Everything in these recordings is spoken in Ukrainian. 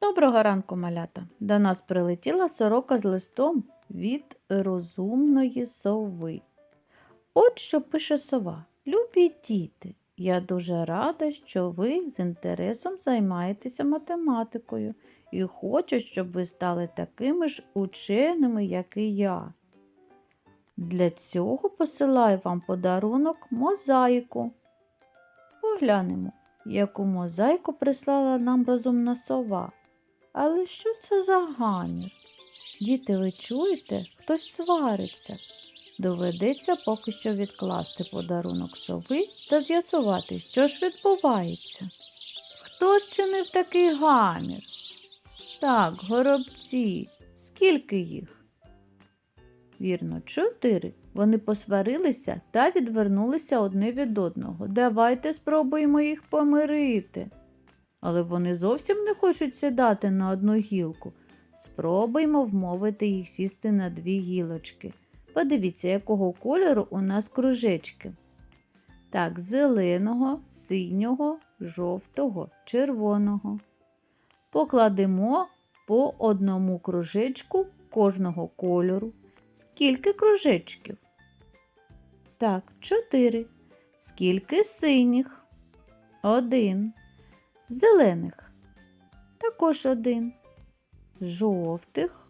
Доброго ранку, малята. До нас прилетіла сорока з листом від розумної сови. От що пише сова. Любі діти, я дуже рада, що ви з інтересом займаєтеся математикою і хочу, щоб ви стали такими ж ученими, як і я. Для цього посилаю вам подарунок мозаїку. Поглянемо, яку мозаїку прислала нам розумна сова. Але що це за гамір? Діти, ви чуєте, хтось свариться. Доведеться поки що відкласти подарунок сови та з'ясувати, що ж відбувається. Хто чинив такий гамір? Так, горобці. Скільки їх? Вірно, чотири. Вони посварилися та відвернулися одне від одного. Давайте спробуємо їх помирити. Але вони зовсім не хочуть сідати на одну гілку. Спробуємо вмовити їх сісти на дві гілочки. Подивіться, якого кольору у нас кружечки. Так, зеленого, синього, жовтого, червоного. Покладемо по одному кружечку кожного кольору. Скільки кружечків? Так, чотири. Скільки синіх? Один. Зелених. Також один. Жовтих.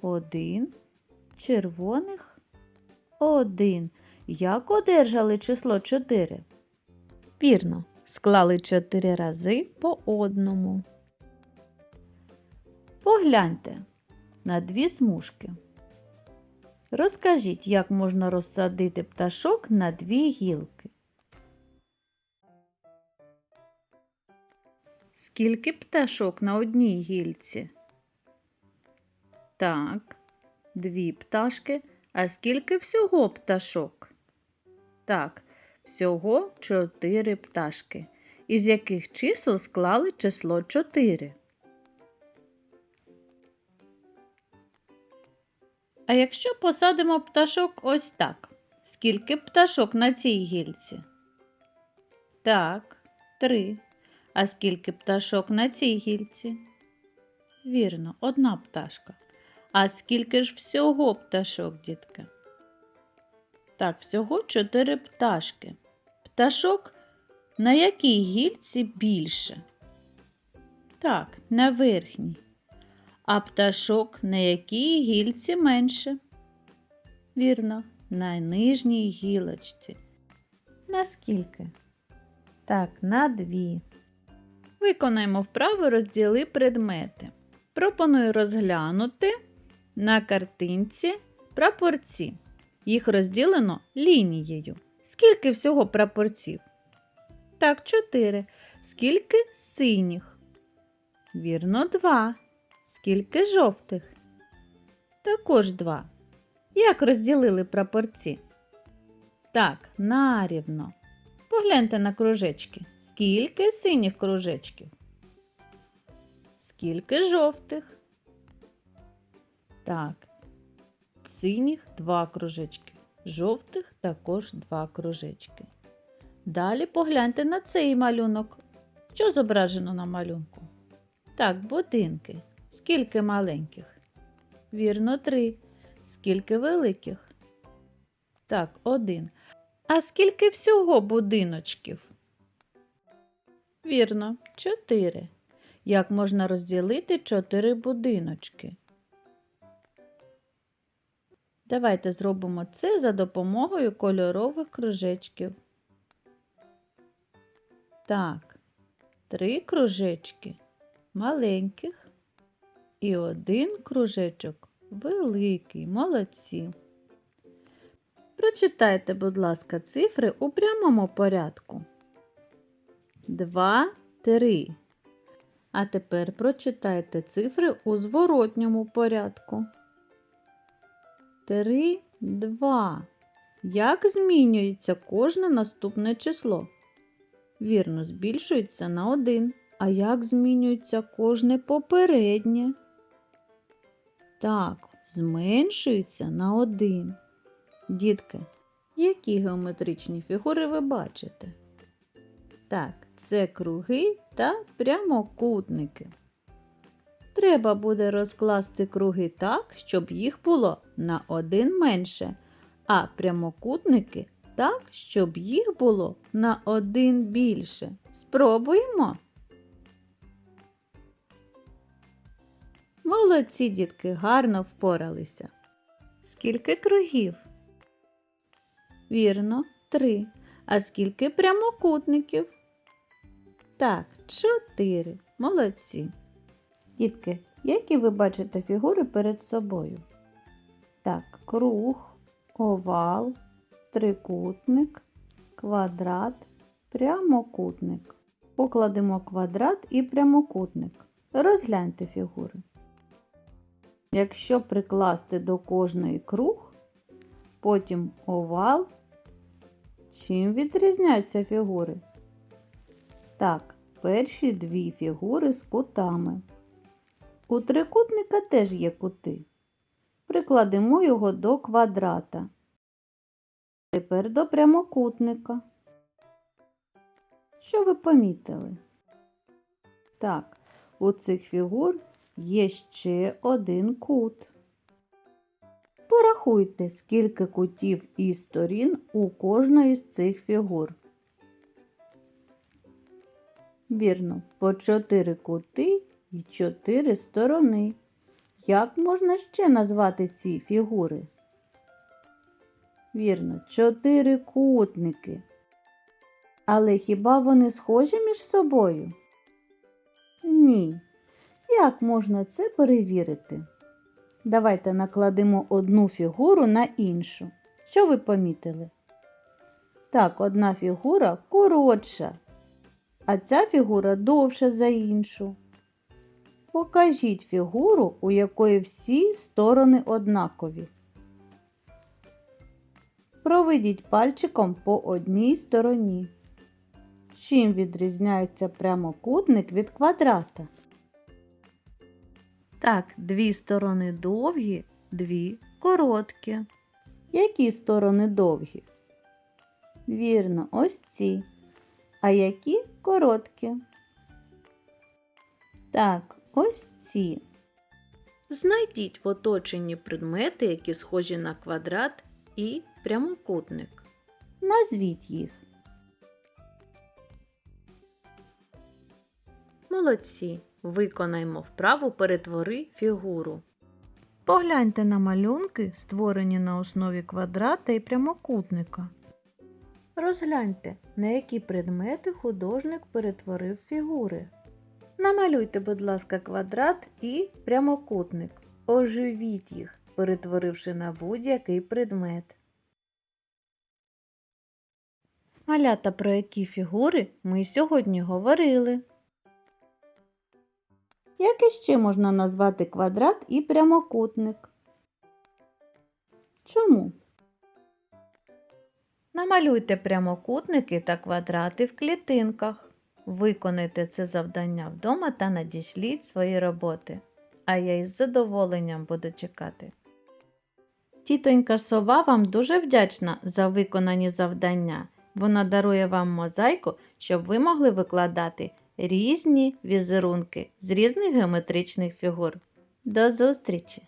Один. Червоних. Один. Як одержали число 4? Вірно, склали 4 рази по одному. Погляньте на дві смужки. Розкажіть, як можна розсадити пташок на дві гілки. Скільки пташок на одній гільці? Так, дві пташки. А скільки всього пташок? Так, всього чотири пташки. Із яких чисел склали число 4? А якщо посадимо пташок ось так, скільки пташок на цій гільці? Так, три. А скільки пташок на цій гільці? Вірно, одна пташка. А скільки ж всього пташок, дітки? Так, всього чотири пташки. Пташок на якій гільці більше? Так, на верхній. А пташок на якій гільці менше? Вірно, на нижній гілочці. Наскільки? Так, на дві. Виконаємо вправу розділи предмети. Пропоную розглянути на картинці прапорці. Їх розділено лінією. Скільки всього прапорців? Так, чотири. Скільки синіх? Вірно, два. Скільки жовтих? Також два. Як розділили прапорці? Так, нарівно. Погляньте на кружечки. Скільки синіх кружечків? Скільки жовтих? Так, синіх два кружечки, жовтих також два кружечки. Далі погляньте на цей малюнок. Що зображено на малюнку? Так, будинки. Скільки маленьких? Вірно, три. Скільки великих? Так, один. А скільки всього будиночків? Вірно, чотири. Як можна розділити чотири будиночки? Давайте зробимо це за допомогою кольорових кружечків. Так, три кружечки маленьких і один кружечок великий. Молодці. Прочитайте, будь ласка, цифри у прямому порядку. Два, три. А тепер прочитайте цифри у зворотньому порядку. Три, два. Як змінюється кожне наступне число? Вірно, збільшується на один. А як змінюється кожне попереднє? Так, зменшується на один. Дітки, які геометричні фігури ви бачите? Так, це круги та прямокутники. Треба буде розкласти круги так, щоб їх було на один менше, а прямокутники так, щоб їх було на один більше. Спробуємо. Молодці дітки гарно впоралися. Скільки кругів? Вірно, три. А скільки прямокутників? Так, чотири. Молодці. Дітки, які ви бачите фігури перед собою? Так, круг, овал, трикутник, квадрат, прямокутник. Покладемо квадрат і прямокутник. Розгляньте фігури. Якщо прикласти до кожної круг, потім овал, чим відрізняються фігури? Так, перші дві фігури з кутами. У трикутника теж є кути. Прикладемо його до квадрата. Тепер до прямокутника. Що ви помітили? Так, у цих фігур є ще один кут. Порахуйте, скільки кутів і сторін у кожної з цих фігур. Вірно, по чотири кути і чотири сторони. Як можна ще назвати ці фігури? Вірно, чотирикутники. Але хіба вони схожі між собою? Ні. Як можна це перевірити? Давайте накладемо одну фігуру на іншу. Що ви помітили? Так, одна фігура коротша, а ця фігура довша за іншу. Покажіть фігуру, у якої всі сторони однакові. Проведіть пальчиком по одній стороні. Чим відрізняється прямокутник від квадрата? Так, дві сторони довгі, дві короткі. Які сторони довгі? Вірно, ось ці. А які короткі? Так, ось ці. Знайдіть в оточенні предмети, які схожі на квадрат і прямокутник. Назвіть їх. Молодці. Виконаймо вправу перетвори фігуру. Погляньте на малюнки, створені на основі квадрата і прямокутника. Розгляньте, на які предмети художник перетворив фігури. Намалюйте, будь ласка, квадрат і прямокутник. Оживіть їх, перетворивши на будь-який предмет. Малята, про які фігури ми сьогодні говорили. Як іще можна назвати квадрат і прямокутник? Чому? Намалюйте прямокутники та квадрати в клітинках. Виконайте це завдання вдома та надішліть свої роботи. А я із задоволенням буду чекати. Тітонька сова вам дуже вдячна за виконані завдання. Вона дарує вам мозаїку, щоб ви могли викладати різні візерунки з різних геометричних фігур. До зустрічі!